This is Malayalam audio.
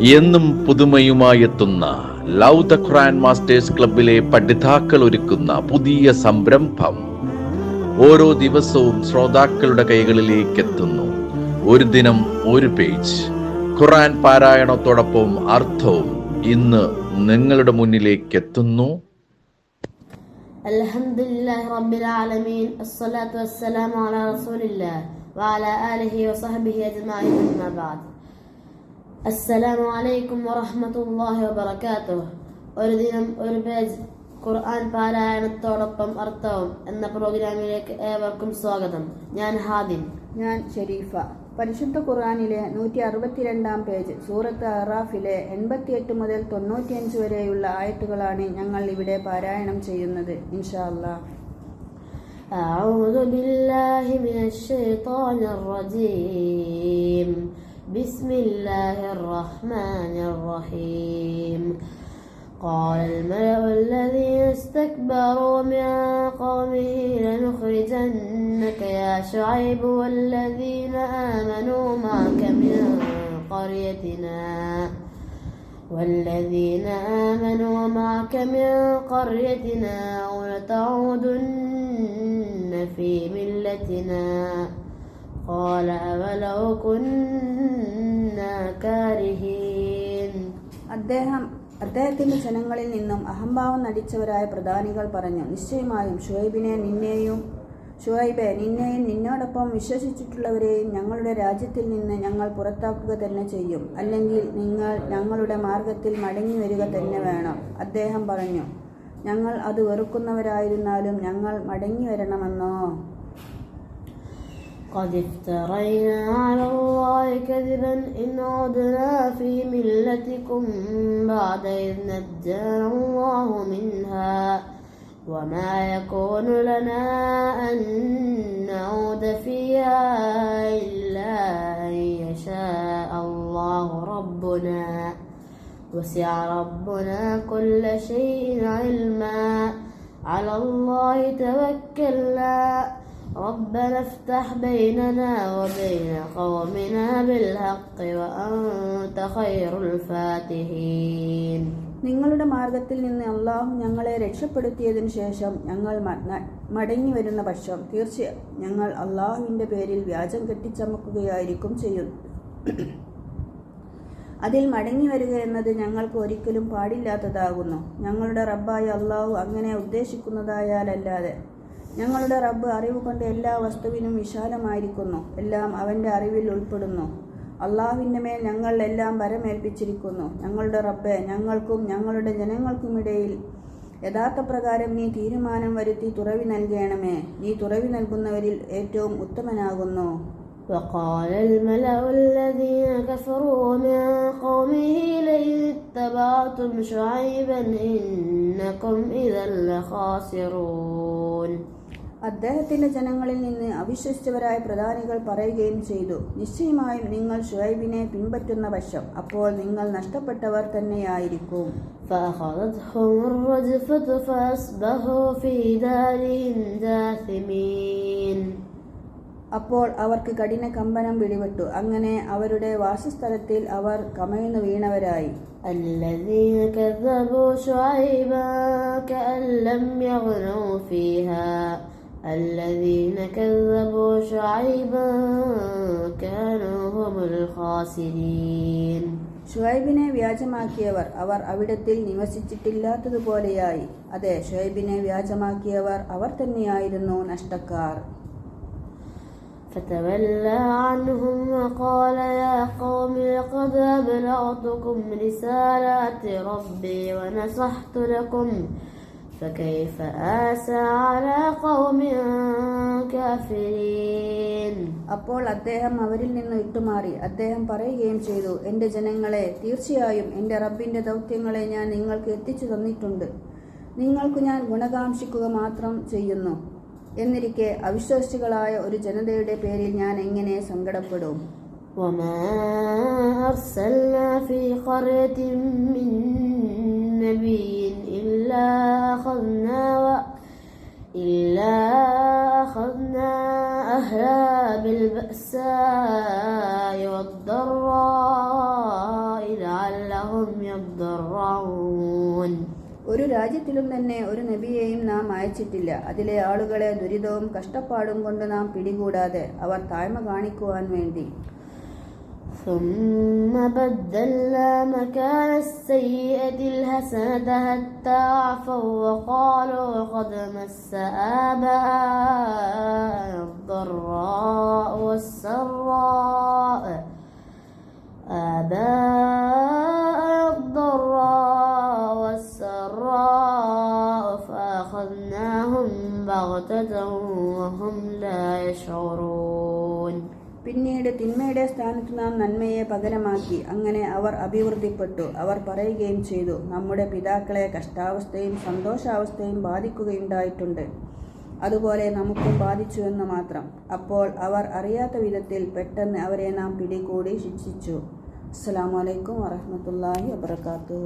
എന്നും പുതുമയുമായെത്തുന്ന ലവ് ദ ഖുറാൻ മാസ്റ്റേഴ്സ് ക്ലബിലെ പഠിതാക്കൾ ഒരുക്കുന്ന പുതിയ സംരംഭം ഓരോ ദിവസവും ശ്രോതാക്കളുടെ കൈകളിലേക്ക് എത്തുന്നു ഒരു ദിനം ഒരു പേജ്. ഖുറാൻ പാരായണത്തോടൊപ്പം അർത്ഥവും ഇന്ന് നിങ്ങളുടെ മുന്നിലേക്ക് എത്തുന്നു അൽഹംദുലില്ലാഹി റബ്ബിൽ ആലമീൻ. അസ്സലാത്തു വസ്സലാമു അലാ റസൂലില്ലാഹി വഅലാ ആലിഹി أما بعد السلام عليكم ورحمة الله وبركاته ഒരു ദിനം ഒരു പേജ് ഖുർആൻ പാരായണത്തോടൊപ്പം അർത്ഥവും എന്ന പ്രോഗ്രാമിലേക്ക് ഏവർക്കും സ്വാഗതം ഞാൻ ഹാദിൻ ഞാൻ ഷെരീഫ പരിശുദ്ധ ഖുർആനിലെ നൂറ്റി അറുപത്തിരണ്ടാം പേജ് സൂറത്ത് അറാഫിലെ എൺപത്തിയെട്ട് മുതൽ തൊണ്ണൂറ്റിയഞ്ച് വരെയുള്ള ആയത്തുകളാണ് ഞങ്ങൾ ഇവിടെ പാരായണം ചെയ്യുന്നത് ഇൻഷാ അല്ലാ أعوذ بالله من الشيطان الرجيم بسم الله الرحمن الرحيم. قال الملأ الذين استكبروا من قومه لنخرجنك يا شعيب والذين آمنوا معك من قريتنا والذين آمنوا معك من قريتنا ولتعودن في ملتنا. قال أولو كنا كارهين അദ്ദേഹം അദ്ദേഹത്തിന്റെ ജനങ്ങളിൽ നിന്നും അഹംഭാവം നടിച്ചവരായ പ്രധാനികൾ പറഞ്ഞു നിശ്ചയമായും ഷുഹൈബിനെ നിന്നെയും ഷുഹൈബെ നിന്നെയും നിന്നോടൊപ്പം വിശ്വസിച്ചിട്ടുള്ളവരെയും ഞങ്ങളുടെ രാജ്യത്തിൽ നിന്ന് ഞങ്ങൾ പുറത്താക്കുക തന്നെ ചെയ്യും അല്ലെങ്കിൽ നിങ്ങൾ ഞങ്ങളുടെ മാർഗത്തിൽ മടങ്ങി വരിക തന്നെ വേണം അദ്ദേഹം പറഞ്ഞു ഞങ്ങൾ അത് വെറുക്കുന്നവരായിരുന്നാലും ഞങ്ങൾ മടങ്ങി വരണമെന്നോ قد افترينا على الله كذبا إن عدنا في ملتكم بعد إذ نجانا الله منها وما يكون لنا أن نعود فيها إلا أن يشاء الله ربنا. وسع ربنا كل شيء علما. على الله توكلنا. ربنا افتح بيننا وبين قومنا بالحق وأنت خير الفاتحين നിങ്ങളുടെ മാർഗത്തിൽ നിന്ന് അള്ളാഹു ഞങ്ങളെ രക്ഷപ്പെടുത്തിയതിനു ശേഷം ഞങ്ങൾ മ- ന- മടങ്ങി വരുന്ന പക്ഷം തീർച്ചയായും ഞങ്ങൾ അള്ളാഹുവിൻ്റെ പേരിൽ വ്യാജം കെട്ടിച്ചമക്കുകയായിരിക്കും ചെയ്യുന്നത് അതിൽ മടങ്ങി വരിക എന്നത് ഞങ്ങൾക്ക് ഒരിക്കലും പാടില്ലാത്തതാകുന്നു ഞങ്ങളുടെ റബ്ബായ അള്ളാഹു അങ്ങനെ ഉദ്ദേശിക്കുന്നതായാലല്ലാതെ ഞങ്ങളുടെ റബ്ബ് അറിവ് കൊണ്ട് എല്ലാ വസ്തുവിനും വിശാലമായിരിക്കുന്നു എല്ലാം അവൻ്റെ അറിവിൽ ഉൾപ്പെടുന്നു അള്ളാഹുവിൻ്റെ മേൽ ഞങ്ങൾ എല്ലാം വരമേൽപ്പിച്ചിരിക്കുന്നു ഞങ്ങളുടെ റബ്ബെ ഞങ്ങൾക്കും ഞങ്ങളുടെ ജനങ്ങൾക്കുമിടയിൽ യഥാർത്ഥ പ്രകാരം നീ തീരുമാനം വരുത്തി തുറവി നൽകണമേ നീ തുറവി നൽകുന്നവരിൽ ഏറ്റവും ഉത്തമനാകുന്നു وقال الملأ الذين كفروا من قومه لئن اتبعتم شعيبا إنكم إذا لخاسرون അദ്ദേഹത്തിന്റെ ജനങ്ങളിൽ നിന്ന് അവിശ്വസിച്ചവരായ പ്രധാനികൾ പറയുകയും ചെയ്തു നിശ്ചയമായും നിങ്ങൾ ഷുഹൈബിനെ പിൻപറ്റുന്ന പക്ഷം അപ്പോൾ നിങ്ങൾ നഷ്ടപ്പെട്ടവർ തന്നെയായിരിക്കും فأخذتهم الرجفة فأصبحوا في دارهم جاثمين അപ്പോൾ അവർക്ക് കഠിന കമ്പനം പിടിപെട്ടു അങ്ങനെ അവരുടെ വാസസ്ഥലത്തിൽ അവർ കമഴ്ന്നു വീണവരായി الذين كذبوا شعيبا كأن لم يغنوا فيها الذين كذبوا شعيبا كانوا هم الخاسرين ഷുഹൈബിനെ വ്യാജമാക്കിയവർ അവർ അവിടത്തിൽ നിവസിച്ചിട്ടില്ലാത്തതുപോലെയായി അതെ ഷുഹൈബിനെ വ്യാജമാക്കിയവർ അവർ തന്നെയായിരുന്നു നഷ്ടക്കാർ فتولى عنهم وقال يا قوم لقد أبلغتكم رسالات ربي ونصحت لكم فكيف آسى على قوم كافرين അപ്പോൾ അദ്ദേഹം അവരിൽ നിന്ന് വിട്ടുമാറി അദ്ദേഹം പറയുകയും ചെയ്തു എൻ്റെ ജനങ്ങളെ തീർച്ചയായും എൻ്റെ റബ്ബിൻ്റെ ദൗത്യങ്ങളെ ഞാൻ നിങ്ങൾക്ക് എത്തിച്ചു തന്നിട്ടുണ്ട് നിങ്ങൾക്ക് ഞാൻ ഗുണകാംക്ഷിക്കുക മാത്രം ചെയ്യുന്നു എന്നിരിക്കെ അവിശ്വാസികളായ ഒരു ജനതയുടെ പേരിൽ ഞാൻ എങ്ങനെ സങ്കടപ്പെടും وما أرسلنا في قرية من بالبأساء والضراء لعلهم هم يضرعون ഒരു രാജ്യത്തിലും തന്നെ ഒരു നബിയെയും നാം അയച്ചിട്ടില്ല അതിലെ ആളുകളെ ദുരിതവും കഷ്ടപ്പാടും കൊണ്ട് നാം പിടികൂടാതെ അവർ താഴ്മ കാണിക്കുവാൻ വേണ്ടി ثم بدلنا مكان السيئة الحسنة حتى عفوا وقالوا قد مس آباءنا الضراء والسراء. آباءنا الضراء والسراء. فأخذناهم بغتة وهم لا يشعرون. പിന്നീട് തിന്മയുടെ സ്ഥാനത്ത് നാം നന്മയെ പകരമാക്കി. അങ്ങനെ അവർ അഭിവൃദ്ധിപ്പെട്ടു. അവർ പറയുകയും ചെയ്തു നമ്മുടെ പിതാക്കളെ കഷ്ടാവസ്ഥയും സന്തോഷാവസ്ഥയും ബാധിക്കുകയുണ്ടായിട്ടുണ്ട്. അതുപോലെ നമുക്കും ബാധിച്ചു എന്ന് മാത്രം. അപ്പോൾ അവർ അറിയാത്ത വിധത്തിൽ പെട്ടെന്ന് അവരെ നാം പിടികൂടി ശിക്ഷിച്ചു. അസ്സാം വലൈക്കും വറഹമത്തല്ലാഹി വാബർക്കാത്തു